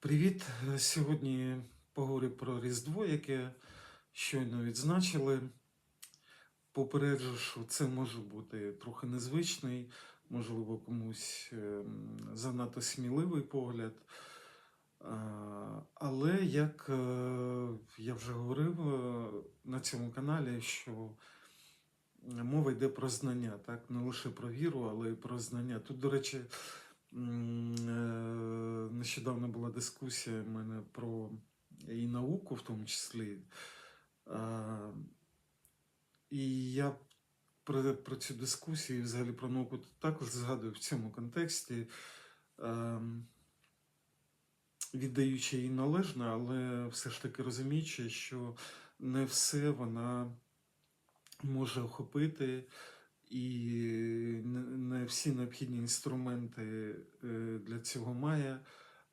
Привіт! Сьогодні поговорю про Різдво, яке щойно відзначили. Попереджу, що це може бути трохи незвичний, можливо, комусь ем, занадто сміливий погляд. Але як е, я вже говорив е, на цьому каналі, що мова йде про знання, так? не лише про віру, але й про знання. Тут, до речі, нещодавно була дискусія в мене про і науку, в тому числі. І я про, про цю дискусію, і взагалі про науку також згадую в цьому контексті, ем, віддаючи їй належне, але все ж таки розуміючи, що не все вона може охопити, і не всі необхідні інструменти е, для цього має,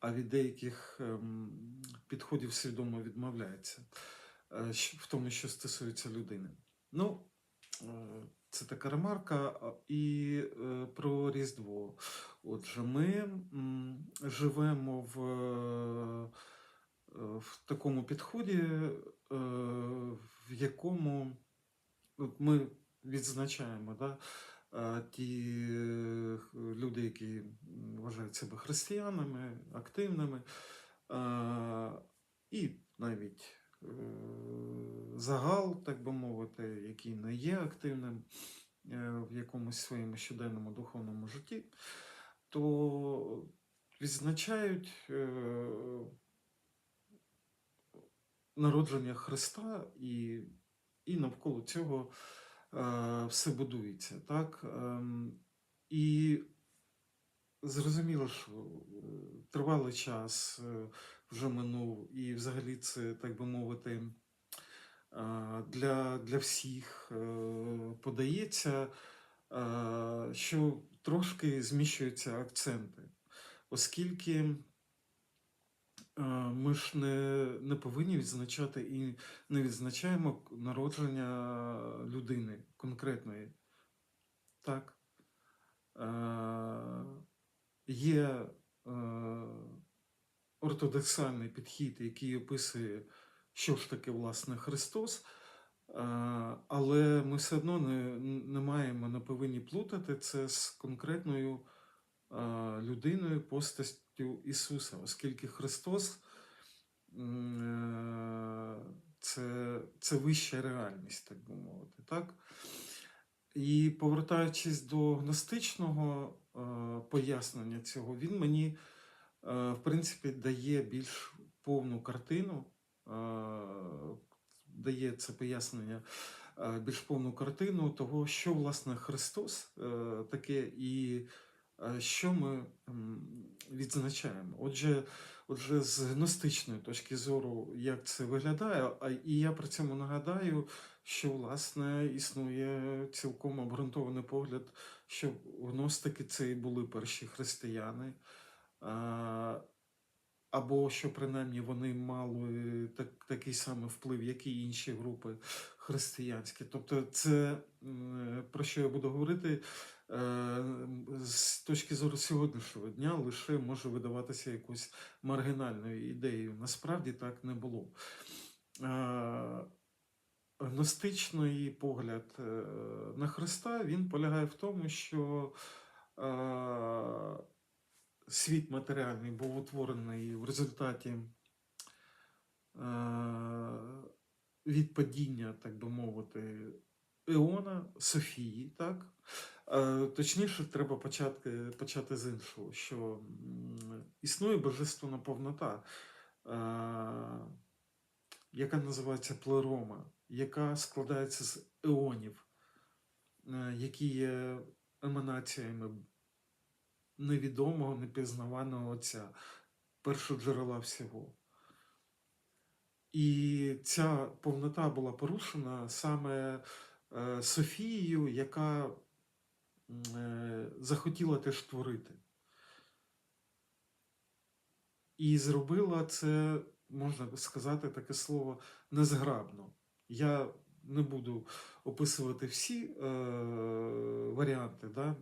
а від деяких ем, підходів свідомо відмовляється, е, в тому, що стосується людини. Ну, е, це така ремарка. І про Різдво. Отже, ми живемо в, в такому підході, в якому ми відзначаємо да, ті люди, які вважають себе християнами, активними, і навіть е, загал, так би мовити, який не є активним е, в якомусь своєму щоденному духовному житті, то відзначають е, народження Христа і, і навколо цього все будується. Так? Ем, І зрозуміло, що е, тривалий час е, вже минув, і взагалі це, так би мовити, е, для, для всіх е, подається, е, що трошки зміщуються акценти, оскільки е, ми ж не, не повинні відзначати і не відзначаємо народження людини конкретної. Так? Е, Є е, ортодоксальний підхід, який описує, що ж таке власне Христос, е, але ми все одно не, не маємо, не повинні плутати це з конкретною е, людиною, постаттю Ісуса, оскільки Христос е, це, це вища реальність, так би мовити. Так? І повертаючись до гностичного е, пояснення цього, він мені, е, в принципі, дає більш повну картину, дає це пояснення, більш повну картину того, що власне Христос таке і що ми відзначаємо. Отже, отже, з гностичної точки зору, як це виглядає, і я при цьому нагадаю що власне існує цілком обґрунтований погляд, що гностики це і були перші християни, а, або що принаймні вони мали так, такий самий вплив, як і інші групи християнські. Тобто, це про що я буду говорити. е, З точки зору сьогоднішнього дня лише може видаватися якоюсь маргінальною ідеєю. Насправді так не було. Е, гностичний погляд е, на Христа він полягає в тому, що е, світ матеріальний був утворений в результаті е, від падіння, так би мовити, Еона Софії. Так? Е, Точніше, треба почати, почати з іншого, що існує божественна повнота. е, яка називається плерома, яка складається з еонів, які є еманаціями невідомого, непізнаваного Отця, першого джерела всього. І ця повнота була порушена саме е, Софією, яка е, захотіла теж творити. І зробила це, можна сказати, таке слово незграбно. Я не буду описувати всі е, варіанти, да?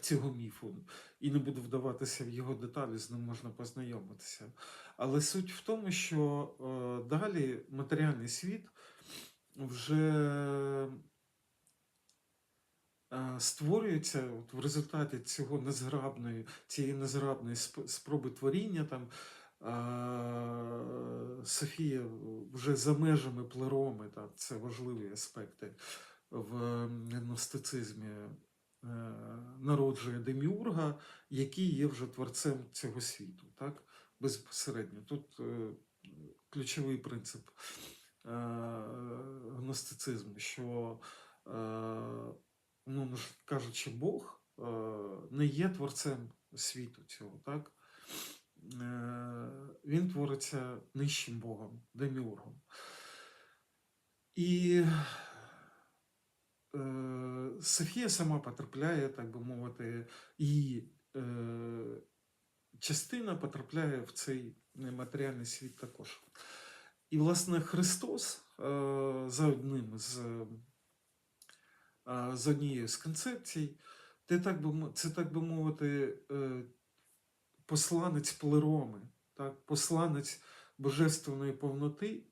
Цього міфу. І не буду вдаватися в його деталі, з ним можна познайомитися. Але суть в тому, що е, далі матеріальний світ вже е, створюється от в результаті цього незграбної, цієї незграбної сп- спроби творіння. Там, е, Софія вже за межами плероми, це важливі аспекти в гностицизмі, народжує деміурга, який є вже творцем цього світу, так? безпосередньо. Тут е, ключовий принцип е, гностицизму, що, е, ну, кажучи, Бог е, не є творцем світу цього, так? Е, Він твориться нижчим Богом, деміургом. І е, Софія сама потрапляє, так би мовити, її е, частина потрапляє в цей матеріальний світ також. І, власне, Христос е, за одним з, е, з однією з концепцій, це так би, це, так би мовити, е, посланець плероми, так? посланець божественної повноти.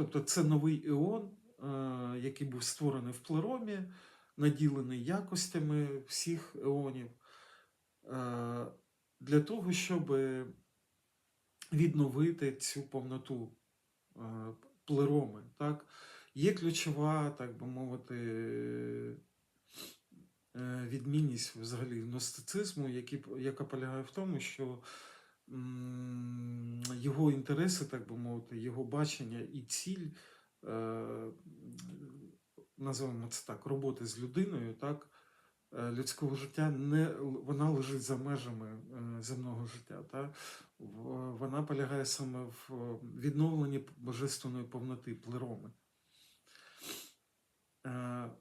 Тобто це новий іон, е, який був створений в плеромі, наділений якостями всіх еонів, е, для того, щоб відновити цю повноту е, плероми. Так? Є ключова, так би мовити, відмінність взагалі гностицизму, яка полягає в тому, що його інтереси, так би мовити, його бачення і ціль, е, називаємо це так, роботи з людиною, так, е, людського життя не вона лежить за межами е, земного життя. Та? В- Вона полягає саме в відновленні божественної повноти плероми.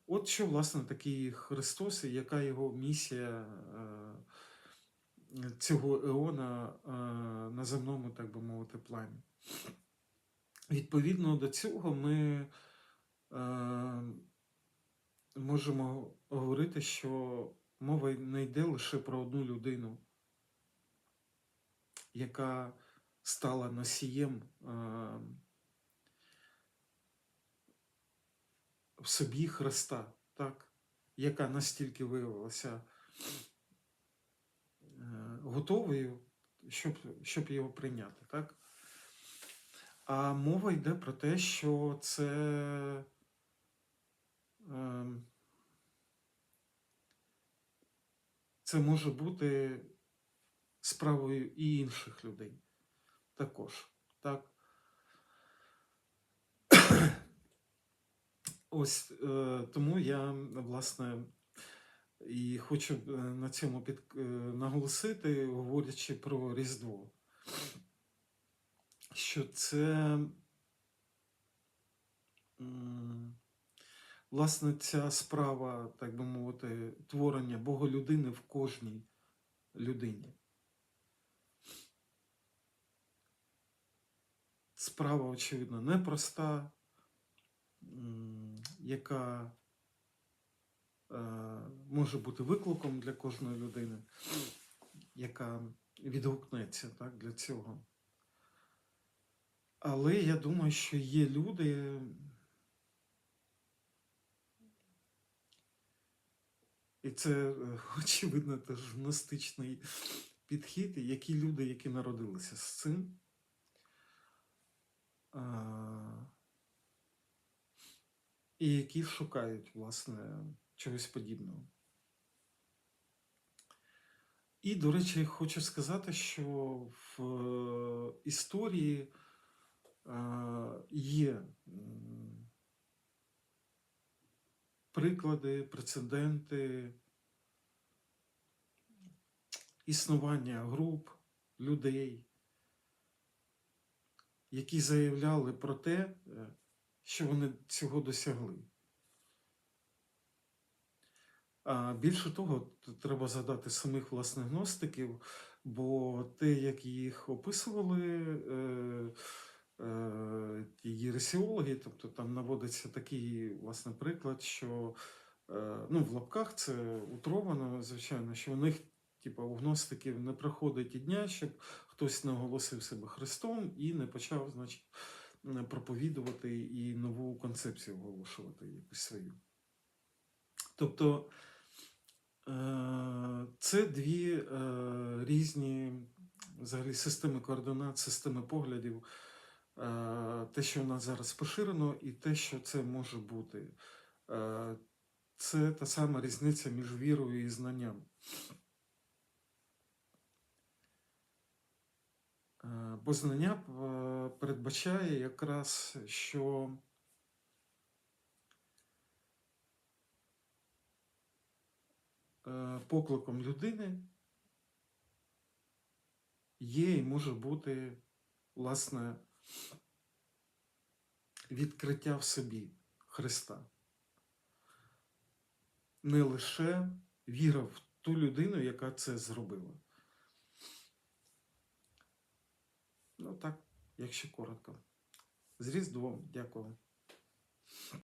От що, власне, такий Христос, і яка його місія цього еона е, на земному, так би мовити, плані. Відповідно до цього ми е, можемо говорити, що мова не йде лише про одну людину, яка стала носієм е, в собі Христа, так? яка настільки виявилася готовою, щоб, щоб його прийняти. Так? А мова йде про те, що це е, це може бути справою і інших людей також. Так? Ось е, тому я, власне, і хочу е, на цьому під, е, наголосити, говорячи про Різдво, що це власне ця справа, так би мовити, творення Боголюдини в кожній людині. Справа, очевидно, непроста, яка може бути викликом для кожної людини, яка відгукнеться так, для цього. Але я думаю, що є люди, і це, е, очевидно, теж гностичний підхід, які люди, які народилися з цим. І які шукають, власне, чогось подібного. І, до речі, хочу сказати, що в е, історії е, є приклади, прецеденти існування груп, людей, які заявляли про те, е, що вони цього досягли. Більше того, треба згадати самих власних гностиків, бо те, як їх описували, е, е, ті єресіологи, тобто там наводиться такий власне приклад, що е, ну, в лапках це утровано, звичайно, що у них, типу, у гностиків не проходить і дня, щоб хтось не оголосив себе Христом і не почав, значить, проповідувати і нову концепцію оголошувати якусь свою. Тобто е, це дві е, різні взагалі системи координат, системи поглядів, е, те, що у нас зараз поширено, і те, що це може бути. Е, Це та сама різниця між вірою і знанням. Е, Бо знання е, передбачає якраз, що покликом людини є і може бути власне відкриття в собі Христа. Не лише віра в ту людину, яка це зробила. Ну так, якщо коротко. З Різдвом, дякую.